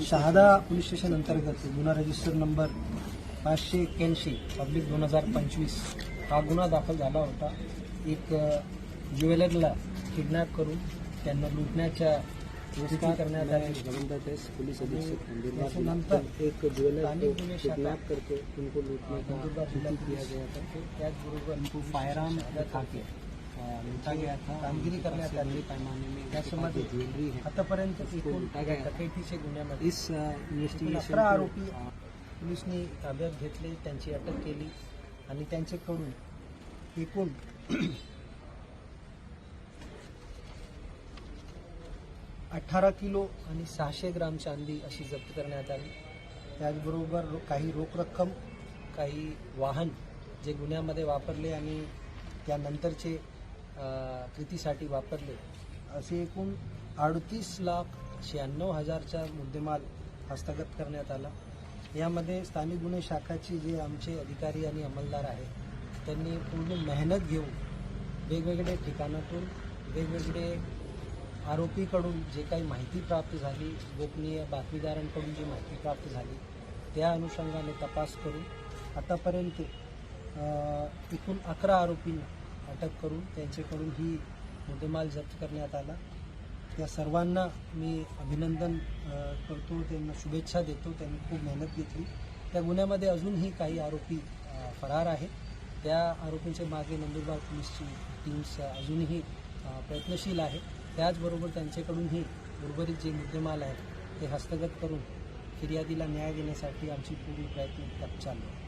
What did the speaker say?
Shahada police station अंतर्गत गुन्हा register number पाचशे एक्क्याऐंशी पब्लिक दोन हजार पंचवीस. हा गुन्हा दाखल झाला होता. एक ज्वेलरला किडनॅप करून त्यांना लुटण्याच्या करण्यात आली पुलिस अधीक्षक त्याच्यानंतर एक ज्वेलर किडनैप करके उनको लूटने का किया गया त्याचबरोबर फायरआर्म दिखा के अ, लूटा गया था कामगिरी करण्यात आली. है आतापर्यंत एकूण. डकैतीच्या गुन्ह्यामध्ये. अकरा आरोपी पोलिसनी ताब्यात घेतले त्यांची अटक केली आणि त्यांच्याकडून एकूण अठरा किलो आणि सहाशे ग्राम चांदी अशी जप्त करण्यात आली. त्याचबरोबर काही रोख रक्कम काही वाहन जे गुन्ह्यामध्ये वापरले आणि त्यानंतरचे कृतीसाठी वापरले. असे एकूण अडतीस लाख शहाण्णव हजारचा मुद्देमाल हस्तगत करण्यात आला. यामध्ये स्थानिक गुन्हे शाखाची जे आमचे अधिकारी आणि अंमलदार आहेत त्यांनी पूर्ण मेहनत घेऊन वेगवेगळ्या ठिकाणातून वेगवेगळे आरोपीकडून जे काही माहिती प्राप्त झाली गोपनीय बातमीदारांकडून जी माहिती प्राप्त झाली त्या अनुषंगाने तपास करून आतापर्यंत एकूण अकरा आरोपींना अटक करून त्यांच्याकडून ही मुद्देमाल जप्त करण्यात आला. त्या सर्वांना मी अभिनंदन करतो. त्यांना शुभेच्छा देतो. त्यांनी खूप मेहनत घेतली. त्या गुन्ह्यामध्ये अजूनही काही आरोपी फरार आहेत. त्या आरोपींच्या मागे नंदुरबार पोलीसची टीम्स अजूनही प्रयत्नशील आहे. त्याचबरोबर त्यांच्याकडूनही उर्वरित जे मुद्देमाल आहेत ते हस्तगत करून फिर्यादीला न्याय देण्यासाठी आमची पूर्ण प्रयत्न चालू आहे.